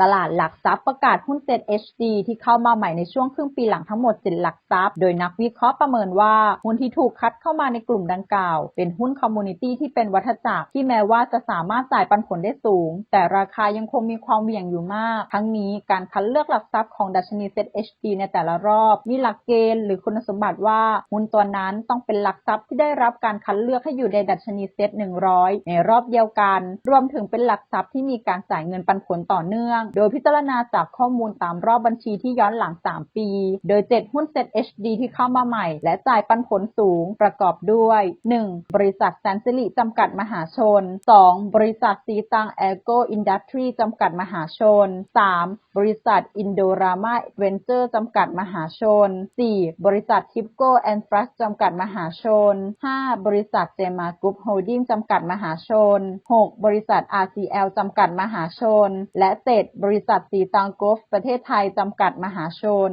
ตลาดหลักทรัพย์ประกาศหุ้นเซ็ต HD ที่เข้ามาใหม่ในช่วงครึ่งปีหลังทั้งหมด 7 หลักทรัพย์ โดยนักวิเคราะห์ประเมินว่า หุ้นที่ถูกคัดเข้ามาในกลุ่มดังกล่าว เป็นหุ้นคอมมูนิตี้ที่เป็นวัฏจักรที่แม้ว่าจะสามารถจ่ายปันผลได้สูง แต่ราคายังคงมีความเหวี่ยงอยู่มาก ทั้งนี้การคัดเลือกหลักทรัพย์ของดัชนีเซ็ต HD ในแต่ละรอบ มีหลักเกณฑ์หรือคุณสมบัติว่าหุ้นตัวนั้นต้องเป็นหลักทรัพย์ที่ได้รับการคัดเลือกให้อยู่ในดัชนีเซ็ต100 ในรอบเดียวกัน รวมถึงเป็นหลักทรัพย์ที่มีการจ่ายเงินปันผลต่อเนื่องโดยพิจารณาจากข้อมูลตามรอบบัญชีที่ย้อนหลัง 3 ปี โดย 7 หุ้นเซ็ต HD ที่เข้ามาใหม่ และจ่ายปันผลสูงประกอบด้วย 1. บริษัทแซนซิลิจำกัดมหาชน 2. บริษัทซีตังแอโกอินดัสทรีจำกัดมหาชน 3. บริษัทอินโดรามาเวนเจอร์จำกัดมหาชน 4. บริษัททิปโกแอนฟรัสจำกัดมหาชน 5. บริษัทเจมากรุ๊ปโฮลดิ้งจำกัดมหาชน 6. บริษัท RCL จำกัดมหาชน และ 7. บริษัท สีตัง กรฟประเทศไทย จำกัด มหาชน